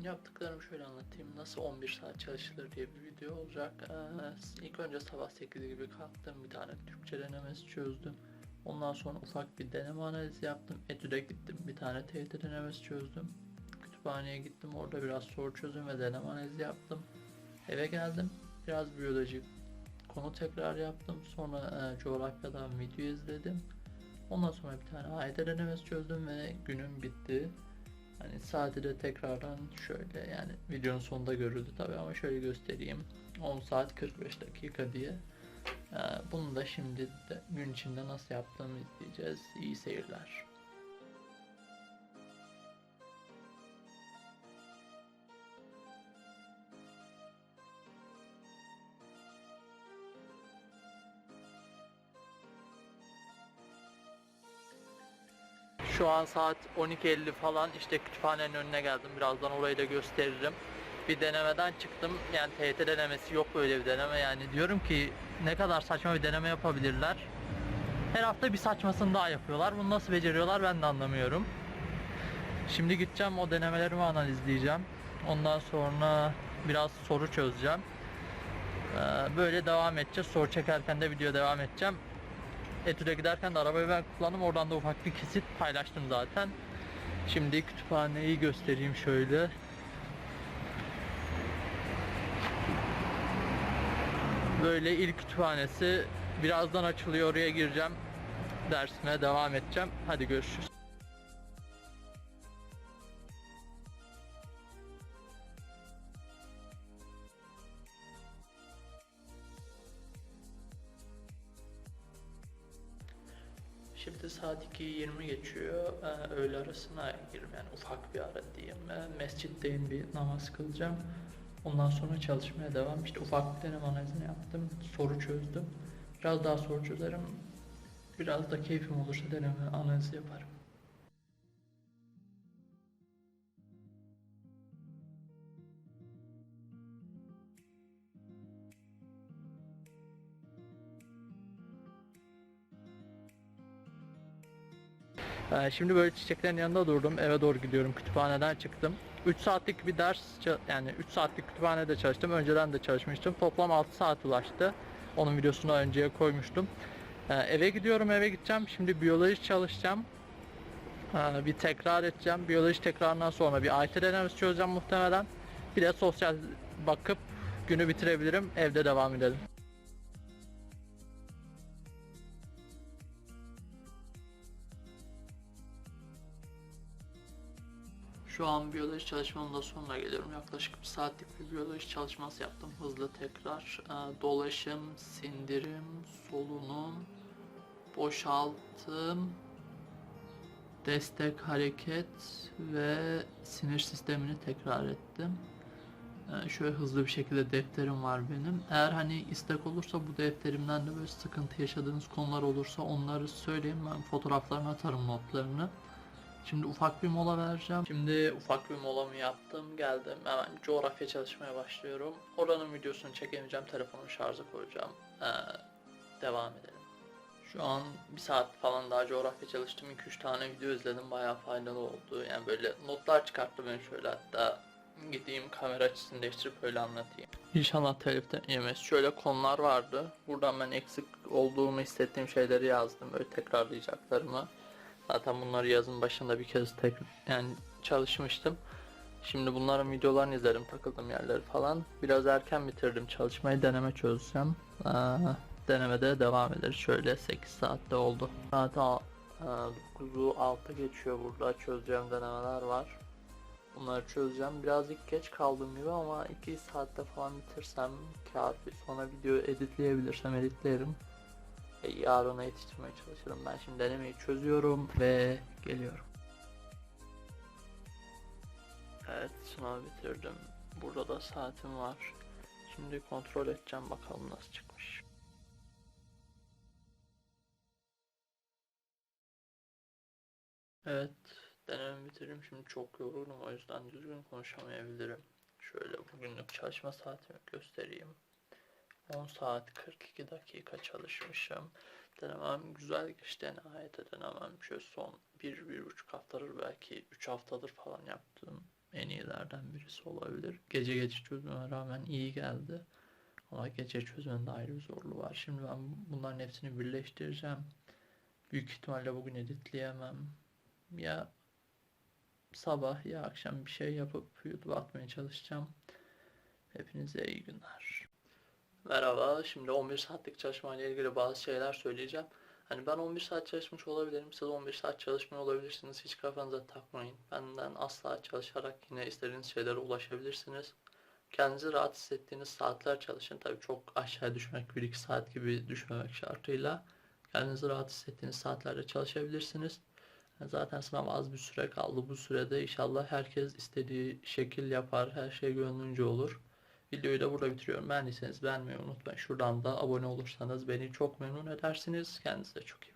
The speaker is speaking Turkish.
Bugün yaptıklarımı şöyle anlatayım. Nasıl 11 saat çalışılır diye bir video olacak. Ee, ilk önce sabah 8 gibi kalktım. Bir tane Türkçe denemesi çözdüm. Ondan sonra ufak bir deneme analizi yaptım. Etüde gittim. Bir tane TYT denemesi çözdüm. Kütüphaneye gittim. Orada biraz soru çözüm ve deneme analizi yaptım. Eve geldim. Biraz biyoloji konu tekrar yaptım. Sonra e, coğrafyadan video izledim. Ondan sonra bir tane AYT denemesi çözdüm ve günüm bitti. Hani saati tekrardan şöyle yani videonun sonunda görüldü tabi ama şöyle göstereyim. 10 saat 45 dakika diye. Ee, bunu da şimdi de gün içinde nasıl yaptığımı izleyeceğiz. İyi seyirler. Şu an saat 12.50 falan işte kütüphanenin önüne geldim. Birazdan orayı da gösteririm. Bir denemeden çıktım. Yani TYT denemesi yok böyle bir deneme. Yani diyorum ki ne kadar saçma bir deneme yapabilirler. Her hafta bir saçmasını daha yapıyorlar. Bunu nasıl beceriyorlar ben de anlamıyorum. Şimdi gideceğim o denemelerimi analizleyeceğim. Ondan sonra biraz soru çözeceğim. Ee, Böyle devam edeceğiz. Soru çekerken de video devam edeceğim. Etüde giderken de arabayı ben kullandım. Oradan da ufak bir kesit paylaştım zaten. Şimdi kütüphaneyi göstereyim şöyle. Böyle ilk kütüphanesi birazdan açılıyor. Oraya gireceğim. Dersime devam edeceğim. Hadi görüşürüz. Şimdi saat 2.20 geçiyor. Ee, öğle arasına girim yani ufak bir ara diyeyim. Ee, mescitteyim bir namaz kılacağım. Ondan sonra çalışmaya devam. İşte ufak bir deneme analizini yaptım. Soru çözdüm. Biraz daha soru çözerim. Biraz da keyfim olursa deneme analizi yaparım. Şimdi böyle çiçeklerin yanında durdum. Eve doğru gidiyorum. Kütüphaneden çıktım. 3 saatlik bir ders yani 3 saatlik kütüphanede çalıştım. Önceden de çalışmıştım. Toplam 6 saat ulaştı. Onun videosunu önceye koymuştum. Ee, Eve gidiyorum. Eve gideceğim. Şimdi biyoloji çalışacağım. Ee, Bir tekrar edeceğim. Biyoloji tekrarından sonra bir AYT denemesi çözeceğim muhtemelen. Bir de sosyal bakıp günü bitirebilirim. Evde devam edelim. Şu an biyoloji çalışmamın da sonuna geliyorum. Yaklaşık bir saatlik bir biyoloji çalışması yaptım. Hızlı tekrar. Ee, Dolaşım, sindirim, solunum, boşaltım, destek hareket ve sinir sistemini tekrar ettim. Ee, Şöyle hızlı bir şekilde defterim var benim. Eğer hani istek olursa bu defterimden de böyle sıkıntı yaşadığınız konular olursa onları söyleyin. Ben fotoğraflarını atarım notlarını. Şimdi ufak bir mola vereceğim. Şimdi ufak bir molamı yaptım. Geldim. Hemen coğrafya çalışmaya başlıyorum. Oranın videosunu çekemeyeceğim. Telefonu şarja koyacağım. Ee, devam edelim. Şu an bir saat falan daha coğrafya çalıştım. 2-3 tane video izledim. Bayağı faydalı oldu. Yani böyle notlar çıkarttı ben şöyle hatta gideyim kamera açısını değiştirip öyle anlatayım. İnşallah teliften yemez. Şöyle konular vardı. Buradan ben eksik olduğumu hissettiğim şeyleri yazdım. Böyle tekrarlayacaklarımı. Zaten bunları yazın başında bir kez tek yani çalışmıştım. Şimdi bunların videolarını izlerim takıldığım yerleri falan. Biraz erken bitirdim çalışmayı deneme çözeceğim. Ee, denemede devam ederiz. Şöyle 8 saatte oldu. Saat al- e, 9'u 6 geçiyor burada çözeceğim denemeler var. Bunları çözeceğim. Birazcık geç kaldım gibi ama 2 saatte falan bitirsem kafi. Sonra video editleyebilirsem editlerim. E, yarına yetiştirmeye çalışırım. Ben şimdi denemeyi çözüyorum ve geliyorum. Evet sınavı bitirdim. Burada da saatim var. Şimdi kontrol edeceğim bakalım nasıl çıkmış. Evet denememi bitirdim. Şimdi çok yorgunum o yüzden düzgün konuşamayabilirim. Şöyle bugünlük çalışma saatimi göstereyim. 10 saat 42 dakika çalışmışım. Denemem güzel geçti. Nihayet denemem şöyle son 1-1,5 haftadır belki 3 haftadır falan yaptığım en iyilerden birisi olabilir. Gece gece çözmeme rağmen iyi geldi. Ama gece çözmenin de ayrı bir zorluğu var. Şimdi ben bunların hepsini birleştireceğim. Büyük ihtimalle bugün editleyemem. Ya sabah ya akşam bir şey yapıp YouTube atmaya çalışacağım. Hepinize iyi günler. Merhaba, şimdi 11 saatlik çalışma ile ilgili bazı şeyler söyleyeceğim. Hani ben 11 saat çalışmış olabilirim, siz 11 saat çalışmıyor olabilirsiniz. Hiç kafanıza takmayın. Benden asla çalışarak yine istediğiniz şeylere ulaşabilirsiniz. Kendinizi rahat hissettiğiniz saatler çalışın. Tabii çok aşağı düşmek, 1-2 saat gibi düşmemek şartıyla. Kendinizi rahat hissettiğiniz saatlerde çalışabilirsiniz. Zaten sınava az bir süre kaldı. Bu sürede inşallah herkes istediği şekil yapar, her şey gönlünce olur. Videoyu da burada bitiriyorum. Beğendiyseniz beğenmeyi unutmayın. Şuradan da abone olursanız beni çok memnun edersiniz. Kendinize çok iyi